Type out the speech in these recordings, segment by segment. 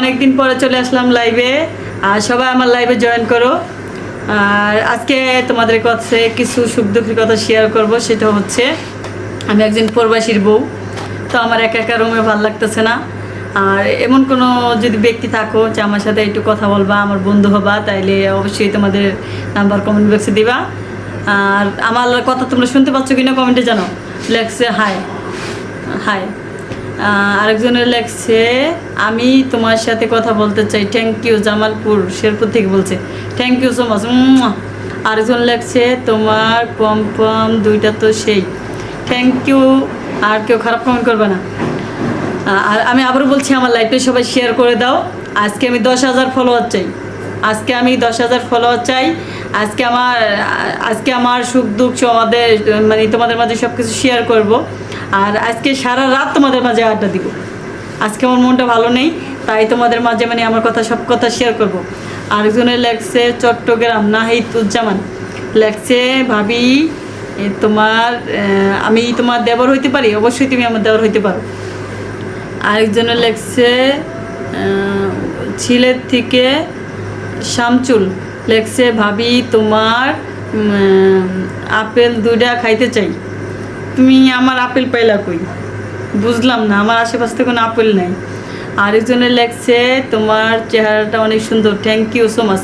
অনেকদিন পরে চলে আসলাম লাইভে আর সবাই আমার লাইভে জয়েন করো। আর আজকে তোমাদের কাছে কিছু সুখ দুঃখের কথা শেয়ার করব, সেটা হচ্ছে, আমি একজন প্রবাসীর বউ, তো আমার একা একা রুমে ভালো লাগতেছে না। আর এমন কোনো যদি ব্যক্তি থাকো যে আমার সাথে একটু কথা বলবা, আমার বন্ধু হবা, তাইলে অবশ্যই তোমাদের নাম্বার কমেন্ট বক্সে দিবা। আর আমার কথা তোমরা শুনতে পাচ্ছ কিনা কমেন্টে জানো। লেখছে হাই হাই আরেকজনের লেখছে, আমি তোমার সাথে কথা বলতে চাই। থ্যাংক ইউ জামালপুর, শেরপুর থেকে বলছে। থ্যাংক ইউ সো মাচ আরেকজন লেখছে, তোমার পম পম দুইটা তো সেই। থ্যাংক ইউ আর কেউ খারাপ কমেন্ট করবে না। আর আমি আবারও বলছি, আমার লাইফে সবাই শেয়ার করে দাও। আজকে আমি দশ হাজার ফলোয়ার চাই। আজকে আমি দশ হাজার ফলোয়ার চাই। আজকে আমার আজকে আমার সুখ দুঃখ আমাদের মানে তোমাদের মাঝে সব কিছু শেয়ার করব। আর আজকে সারা রাত তোমাদের মাঝে আড্ডা দিব। আজকে আমার মনটা ভালো নেই তাই তোমাদের মাঝে মানে আমার কথা সব কথা শেয়ার করব। আরেকজনের লেখছে চট্টগ্রাম নাহিদ উজ্জামান লেখছে ভাবি তোমার আমি তোমার দেবর হইতে পারি? অবশ্যই তুমি আমার দেবর হইতে পারো। আরেকজনের আহ, ছিলের থেকে শামচুল। লেখছে ভাবি তোমার আপেল দুইটা খাইতে চাই। তুমি আমার আপেল পাইলা কই? বুঝলাম না, আমার আশেপাশে কোনো আপেল নাই। আরেকজনের লেখছে, তোমার চেহারাটা অনেক সুন্দর থ্যাংক ইউ সো মাচ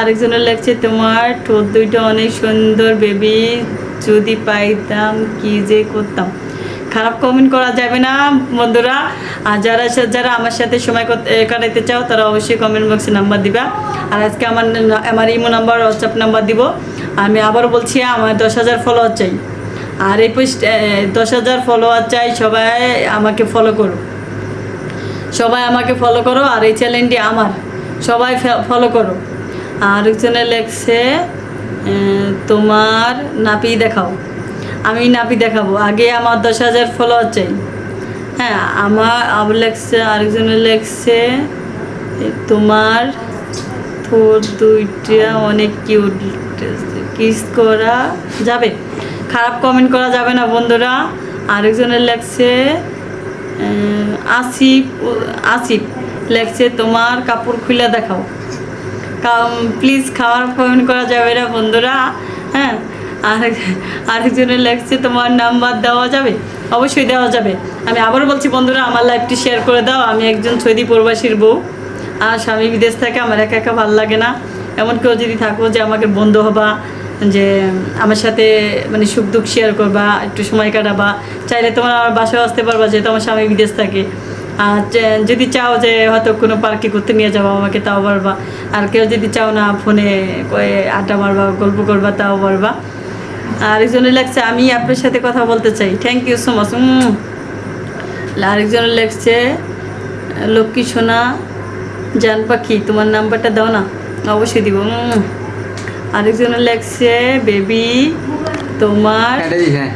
আরেকজনের লেখছে, তোমার ঠোঁট দুইটা অনেক সুন্দর বেবি যদি পাইতাম কি যে করতাম। খারাপ কমেন্ট করা যাবে না, বন্ধুরা। আর যারা যারা আমার সাথে সময় কাটাইতে চাও, তারা অবশ্যই কমেন্ট বক্সে নাম্বার দিবা। আর আজকে আমার আমার ইমো নাম্বার হোয়াটসঅ্যাপ নাম্বার দিব। আমি আবার বলছি, আমার দশ হাজার ফলোয়ার চাই। আর এই দশ হাজার ফলোয়ার চাই, সবাই আমাকে ফলো করো। সবাই আমাকে ফলো করো, আর এই চ্যানেলটি আমার। সবাই ফলো করো। আর একজনে লেখছে তোমার নাপি দেখাও। আমি নাপি দেখাবো। আগে আমার দশ হাজার ফলোয়ার চাই। হ্যাঁ আমার, আবার লেখছে আরেকজনে লেখছে তোমার ঠোঁট দুইটা অনেক কিউট কিস করা যাবে? খারাপ কমেন্ট করা যাবে না বন্ধুরা। আরেকজনের লেখছে আসিফ আসিফ লেখছে, তোমার কাপড় খুলে দেখাও। প্লিজ খাওয়ার কমেন্ট করা যাবে না বন্ধুরা হ্যাঁ? আর আরেকজনের লেখছে, তোমার নাম্বার দেওয়া যাবে? অবশ্যই দেওয়া যাবে। আমি আবারও বলছি বন্ধুরা, আমার লাইফটি শেয়ার করে দাও। আমি একজন সৌদি প্রবাসীর বউ আর স্বামী বিদেশ থাকে আমার একা একা ভালো লাগে না। এমন কেউ যদি থাকো যে আমাকে বন্ধু হবা যে, আমার সাথে মানে সুখ দুঃখ শেয়ার করবা, একটু সময় কাটাবা। চাইলে তোমার আমার বাসায় আসতে পারবা, যেহেতু আমার স্বামী বিদেশ থাকে। আর যদি চাও যে, হয়তো কোনো পার্কে ঘুরতে নিয়ে যাব, আমাকে তাও পারবা আর কেউ যদি চাও না, ফোনে আড্ডা মারবা, গল্প করবা, তাও পারবা আর একজনের লেখছে আমি আপনার সাথে কথা বলতে চাই। থ্যাংক ইউ সো মাচ আরেকজনের লেখছে লক্ষ্মী সোনা জান পাখি তোমার নাম্বারটা দাও না, অবশ্যই দিব আরেকজনের লেখছে বেবি তোমার দিস হ্যাঁ।